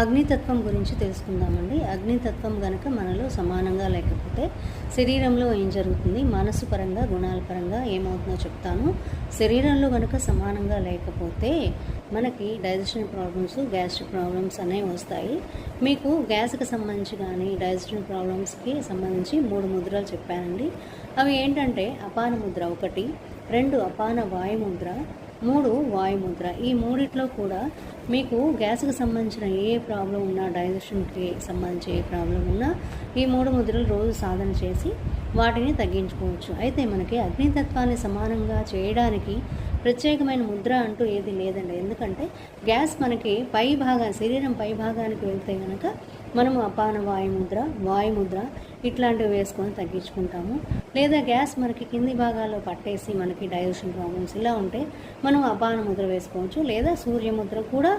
అగ్నితత్వం గురించి తెలుసుకుందామండి. అగ్నితత్వం గనక మనలో సమానంగా లేకపోతే శరీరంలో ఏం జరుగుతుంది? మనసు పరంగా గుణాల పరంగా ఏమవుతుందో చెప్తాను. శరీరంలో గనక సమానంగా లేకపోతే మనకి డైజెషన్ ప్రాబ్లమ్స్ గ్యాస్ట్రిక్ ప్రాబ్లమ్స్ అనేవి వస్తాయి. మీకు గ్యాస్కి సంబంధించి కానీ డైజెషన్ ప్రాబ్లమ్స్కి సంబంధించి మూడు ముద్రలు చెప్పానండి. అవి ఏంటంటే అపాన ముద్ర ఒకటి రెండు అపాన వాయు ముద్ర మూడు వాయుముద్ర. ఈ మూడిట్లో కూడా మీకు గ్యాస్కి సంబంధించిన ఏ ప్రాబ్లం ఉన్నా డైజెషన్కి సంబంధించి ఏ ప్రాబ్లం ఉన్నా ఈ మూడు ముద్రలు రోజు సాధన చేసి వాటిని తగ్గించుకోవచ్చు. అయితే మనకి అగ్నితత్వాన్ని సమానంగా చేయడానికి ప్రత్యేకమైన ముద్ర అంటూ ఏది లేదండి. ఎందుకంటే గ్యాస్ మనకి పై భాగా శరీరం పై భాగానికి వెళ్తే కనుక మనము అపాన వాయుముద్ర వాయుముద్ర ఇట్లాంటివి వేసుకొని తగ్గించుకుంటాము. లేదా గ్యాస్ మనకి కింది భాగాల్లో పట్టేసి మనకి డైజెషన్ ప్రాబ్లమ్స్ ఇలా ఉంటే మనం అపాన ముద్ర వేసుకోవచ్చు. లేదా సూర్యముద్ర కూడా